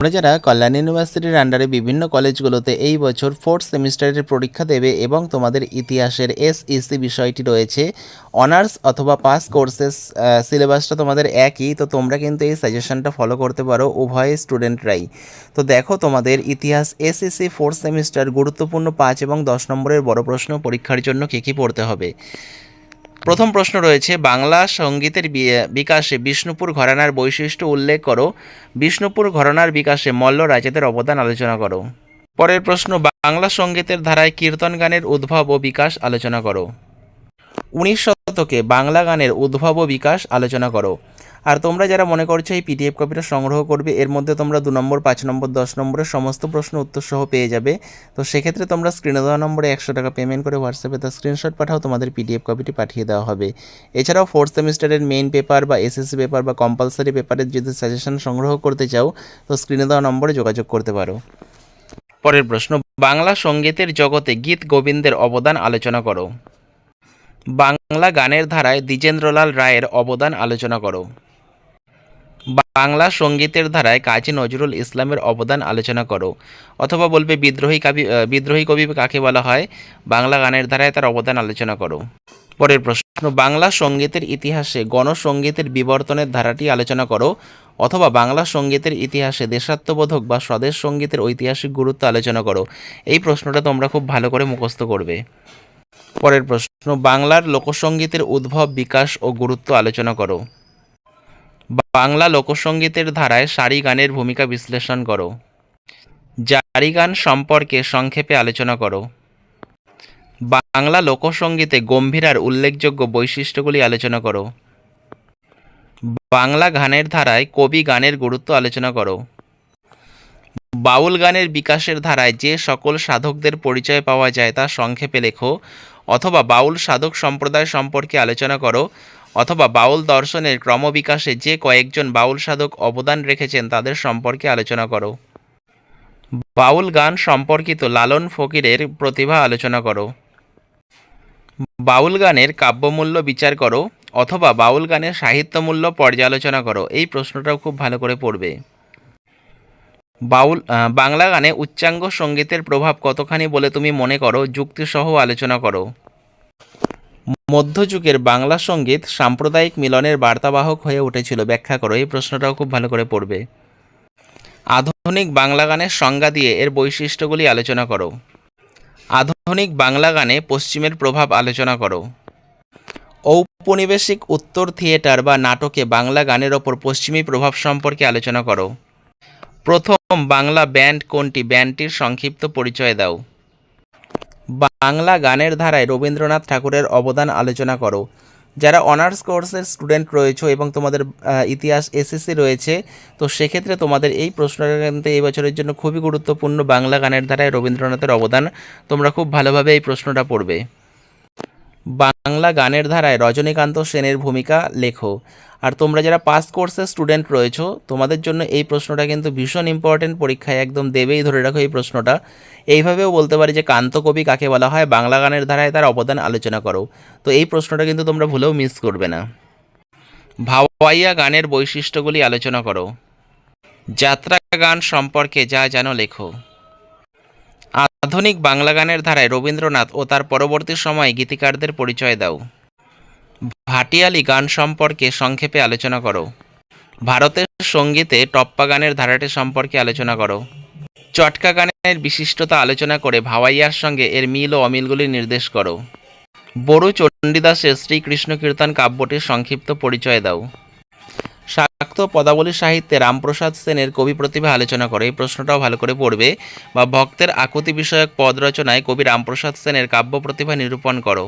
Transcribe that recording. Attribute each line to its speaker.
Speaker 1: তোমরা যারা কল্যাণ ইউনিভার্সিটির আন্ডারে বিভিন্ন কলেজগুলোতে এই বছর ফোর্থ সেমিস্টারের পরীক্ষা দেবে এবং তোমাদের ইতিহাসের এসইসি বিষয়টি রয়েছে অনার্স অথবা পাস কোর্সেস সিলেবাসটা তোমাদের একই, তো তোমরা কিন্তু এই সাজেশনটা ফলো করতে পারো উভয় স্টুডেন্টরাই তো দেখো তোমাদের ইতিহাস এসইসি ফোর্থ সেমিস্টার গুরুত্বপূর্ণ পাঁচ এবং দশ নম্বরের বড় প্রশ্ন পরীক্ষার জন্য কী কী পড়তে হবে। প্রথম প্রশ্ন রয়েছে, বাংলা সঙ্গীতের বিকাশে বিষ্ণুপুর ঘরানার বৈশিষ্ট্য উল্লেখ করো। বিষ্ণুপুর ঘরানার বিকাশে মল্ল রাজাদের অবদান আলোচনা করো। পরের প্রশ্ন, বাংলা সঙ্গীতের ধারায় কীর্তন গানের উদ্ভব ও বিকাশ আলোচনা করো। উনিশ শতকে বাংলা গানের উদ্ভব ও বিকাশ আলোচনা করো। আর তোমরা যারা মনে করছ এই পিডিএফ কপিটা সংগ্রহ করবে, এর মধ্যে তোমরা দু নম্বর, পাঁচ নম্বর, দশ নম্বরের সমস্ত প্রশ্ন উত্তর সহ পেয়ে যাবে। তো সেক্ষেত্রে তোমরা স্ক্রিনে দেওয়া নম্বরে একশো টাকা পেমেন্ট করে হোয়াটসঅ্যাপে তার স্ক্রিনশট পাঠাও, তোমাদের পিডিএফ কপিটি পাঠিয়ে দেওয়া হবে। এছাড়াও ফোর্থ সেমিস্টারের মেইন পেপার বা এসএসসি পেপার বা কম্পালসারি পেপারের যদি সাজেশন সংগ্রহ করতে চাও, তো স্ক্রিনে দেওয়া নম্বরে যোগাযোগ করতে পারো। পরের প্রশ্ন, বাংলা সঙ্গীতের জগতে গীত গোবিন্দের অবদান আলোচনা করো। বাংলা গানের ধারায় দ্বিজেন্দ্রলাল রায়ের অবদান আলোচনা করো। বাংলা সঙ্গীতের ধারায় কাজী নজরুল ইসলামের অবদান আলোচনা করো। অথবা বলবে বিদ্রোহী কবি বিদ্রোহী কবি কাকে বলা হয়? বাংলা গানের ধারায় তার অবদান আলোচনা করো। পরের প্রশ্ন, বাংলা সঙ্গীতের ইতিহাসে গণসঙ্গীতের বিবর্তনের ধারাটি আলোচনা করো। অথবা বাংলা সঙ্গীতের ইতিহাসে দেশাত্মবোধক বা স্বদেশ সঙ্গীতের ঐতিহাসিক গুরুত্ব আলোচনা করো। এই প্রশ্নটা তোমরা খুব ভালো করে মুখস্থ করবে। পরের প্রশ্ন, বাংলার লোকসঙ্গীতের উদ্ভব, বিকাশ ও গুরুত্ব আলোচনা করো। বাংলা লোকসঙ্গীতের ধারায় সারি গানের ভূমিকা বিশ্লেষণ করো। জারি গান সম্পর্কে সংক্ষেপে আলোচনা করো। বাংলা লোকসঙ্গীতে গম্ভীরার উল্লেখযোগ্য বৈশিষ্ট্যগুলি আলোচনা করো। বাংলা গানের ধারায় কবি গানের গুরুত্ব আলোচনা করো। বাউল গানের বিকাশের ধারায় যে সকল সাধকদের পরিচয় পাওয়া যায় তা সংক্ষেপে লেখো। অথবা বাউল সাধক সম্প্রদায় সম্পর্কে আলোচনা করো। অথবা বাউল দর্শনের ক্রমবিকাশে যে কয়েকজন বাউল সাধক অবদান রেখেছেন তাদের সম্পর্কে আলোচনা করো। বাউল গান সম্পর্কিত লালন ফকিরের প্রতিভা আলোচনা করো। বাউল গানের কাব্যমূল্য বিচার করো। অথবা বাউল গানের সাহিত্যমূল্য পর্যালোচনা করো। এই প্রশ্নটাও খুব ভালো করে পড়বে। বাউল বাংলা গানে উচ্চাঙ্গ সঙ্গীতের প্রভাব কতখানি বলে তুমি মনে করো? যুক্তিসহ আলোচনা করো। মধ্যযুগের বাংলা সংগীত সাম্প্রদায়িক মিলনের বার্তাবাহক হয়ে উঠেছিল। ব্যাখ্যা করো, এই প্রশ্নটাও খুব ভালো করে পড়বে। আধুনিক বাংলা গানের সংজ্ঞা দিয়ে এর বৈশিষ্ট্যগুলি আলোচনা করো। আধুনিক বাংলা গানে পশ্চিমের প্রভাব আলোচনা করো। ঔপনিবেশিক উত্তর থিয়েটার বা নাটকে বাংলা গানের ওপর পশ্চিমী প্রভাব সম্পর্কে আলোচনা করো। প্রথম বাংলা ব্যান্ড কোনটি? ব্যান্ডটির সংক্ষিপ্ত পরিচয় দাও। বাংলা গানের ধারায় রবীন্দ্রনাথ ঠাকুরের অবদান আলোচনা করো। যারা অনার্স কোর্সের স্টুডেন্ট রয়েছে এবং তোমাদের ইতিহাস এসএসসি রয়েছে, তো সেক্ষেত্রে তোমাদের এই প্রশ্নটা কিন্তু এই বছরের জন্য খুবই গুরুত্বপূর্ণ বাংলা গানের ধারায় রবীন্দ্রনাথের অবদান। তোমরা খুব ভালোভাবে এই প্রশ্নটা পড়বে। বাংলা গানের ধারায় রজনীকান্ত সেনের ভূমিকা লেখো। আর তোমরা যারা পাস কোর্সের স্টুডেন্ট রয়েছো, তোমাদের জন্য এই প্রশ্নটা কিন্তু ভীষণ ইম্পর্টেন্ট পরীক্ষায় একদম দেবেই ধরে রাখো এই প্রশ্নটা। এইভাবেও বলতে পারি যে কান্তকবি কাকে বলা হয়, বাংলা গানের ধারায় তার অবদান আলোচনা করো। তো এই প্রশ্নটা কিন্তু তোমরা ভুলেও মিস করবে না। ভাওয়াইয়া গানের বৈশিষ্ট্যগুলি আলোচনা করো। যাত্রা গান সম্পর্কে যা জানো লেখো। আধুনিক বাংলা গানের ধারায় রবীন্দ্রনাথ ও তার পরবর্তী সময়ে গীতিকারদের পরিচয় দাও। ভাটিয়ালি গান সম্পর্কে সংক্ষেপে আলোচনা করো। ভারতের সঙ্গীতে টপ্পা গানের ধারাটি সম্পর্কে আলোচনা করো। চটকা গানের বিশিষ্টতা আলোচনা করে ভাওয়াইয়ার সঙ্গে এর মিল ও অমিলগুলি নির্দেশ করো। বড়ু চণ্ডীদাসের শ্রীকৃষ্ণ কীর্তন কাব্যটির সংক্ষিপ্ত পরিচয় দাও। শাক্ত পদাবলী সাহিত্যে রামপ্রসাদ সেনের কবি প্রতিভা আলোচনা করে। এই প্রশ্নটাও ভালো করে পড়বে। বা ভক্তের আকুতি বিষয়ক পদ রচনায় কবি রামপ্রসাদ সেনের কাব্য প্রতিভা নিরূপণ করো।